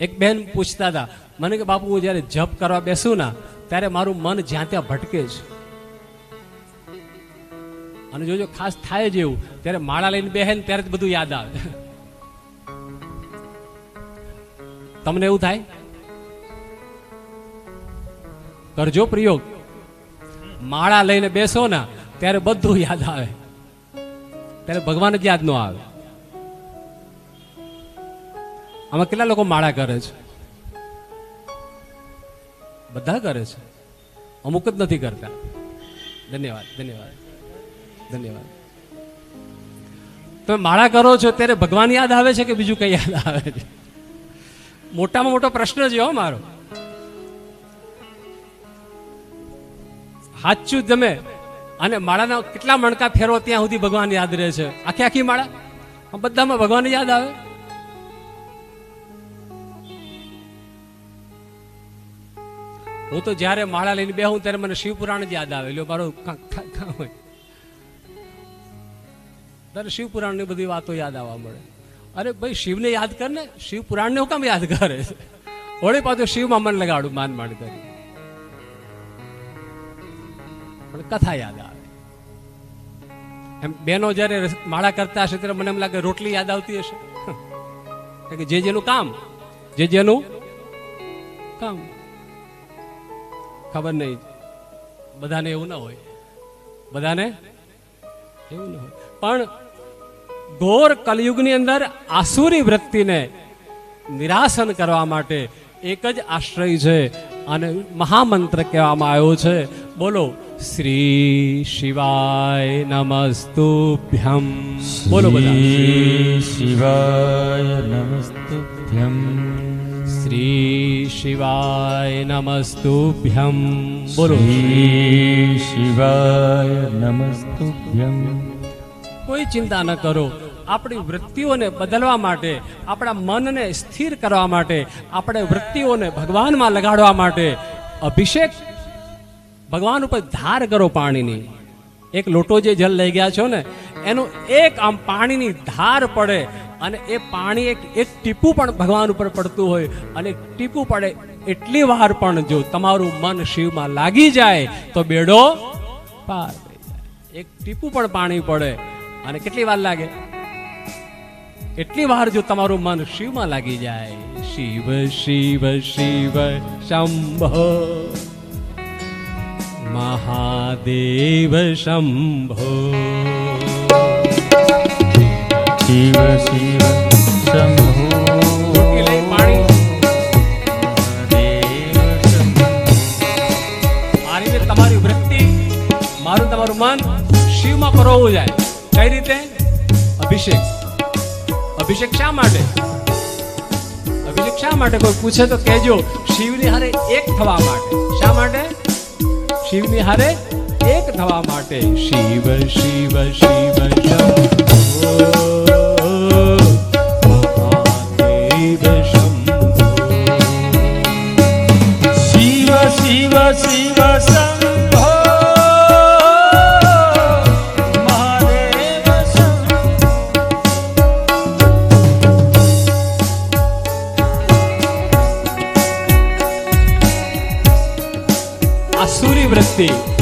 એક બેન પૂછતા હતા, મને કે બાપુ, હું જ્યારે જપ કરવા બેસું ના, ત્યારે મારું મન જ્યાં ત્યાં ભટકે છે. અને જોજો ખાસ થાય જ એવું, ત્યારે માળા લઈને બેહે ને ત્યારે જ બધું યાદ આવે. તમને એવું થાય? કરજો પ્રયોગ. માળા લઈને બેસો ને, ત્યારે બધું યાદ આવે. ત્યારે ભગવાન જ યાદ ન આવે. આમાં કેટલા લોકો માળા કરે છે? બધા કરે છે? અમુક જ નથી કરતા. ધન્યવાદ ધન્યવાદ ધન્યવાદ. તમે માળા કરો છો ત્યારે ભગવાન યાદ આવે છે કે બીજું કઈ યાદ આવે છે? મોટામાં મોટો પ્રશ્ન છે હો મારો. હાચું તમે. અને માળાના કેટલા મણકા ફેરવો ત્યાં સુધી ભગવાન યાદ રહે છે? આખી આખી માળા? બધામાં ભગવાન યાદ આવે? હું તો જ્યારે માળા લઈને બેહું ત્યારે મને શિવપુરાણ જ યાદ આવે. લ્યો, મારો હોય. ત્યારે શિવપુરાણની બધી વાતો યાદ આવવા મળે. અરે ભાઈ, શિવને યાદ કર ને. શિવપુરાણને હું કામ યાદ કરે? છે વળી પાછું શિવમાં મન લગાડું, માન માન કરી. કથા યાદ આવે. એમ બેનો જ્યારે માળા કરતા હશે ત્યારે મને એમ લાગે રોટલી યાદ આવતી હશે. કે જે જેનું કામ, જે જેનું કામ. ખબર નહીં. બધાને એવું ના હોય. બધાને એવું ના હોય. પણ ઘોર કલયુગની અંદર આસુરી વૃત્તિને નિરાશન કરવા માટે એક જ આશ્રય છે અને મહામંત્ર કહેવામાં આવ્યો છે. બોલો શ્રી શિવાય નમસ્તુભ્યમ. બોલો બધા. શ્રી શિવાય નમસ્તુભ્યમ. શ્રી શિવાય નમસ્તુભ્યમ બોલો શ્રી શિવાય નમસ્તુભ્યમ કોઈ ચિંતા ન કરો આપણી વૃત્તિઓને બદલવા માટે આપણા મનને સ્થિર કરવા માટે આપણે વૃત્તિઓને ભગવાનમાં લગાડવા માટે અભિષેક ભગવાન ઉપર ધાર કરો પાણીની એક લોટો જે જલ લઈ ગયા છો ને એનું એક આમ પાણીની ધાર પડે અને એ પાણી એક એક ટીપું પણ ભગવાન ઉપર પડતું હોય. અને ટીપું પડે એટલી વાર પણ જો તમારું મન શિવમાં લાગી જાય, તો બેડો પાર એક ટીપું પણ પાણી પડે અને કેટલી વાર લાગે? એટલી વાર જો તમારું મન શિવમાં લાગી જાય. શિવ શિવ શિવ, શંભો. મહાદેવ, શંભો. અભિષેક શા માટે અભિષેક શા માટે કોઈ પૂછે તો કહેજો શિવની હારે એક થવા માટે શા માટે શિવની હારે એક થવા માટે શિવ શિવ શિવ શિવ શિવ શંભો આસુરી વૃત્તિ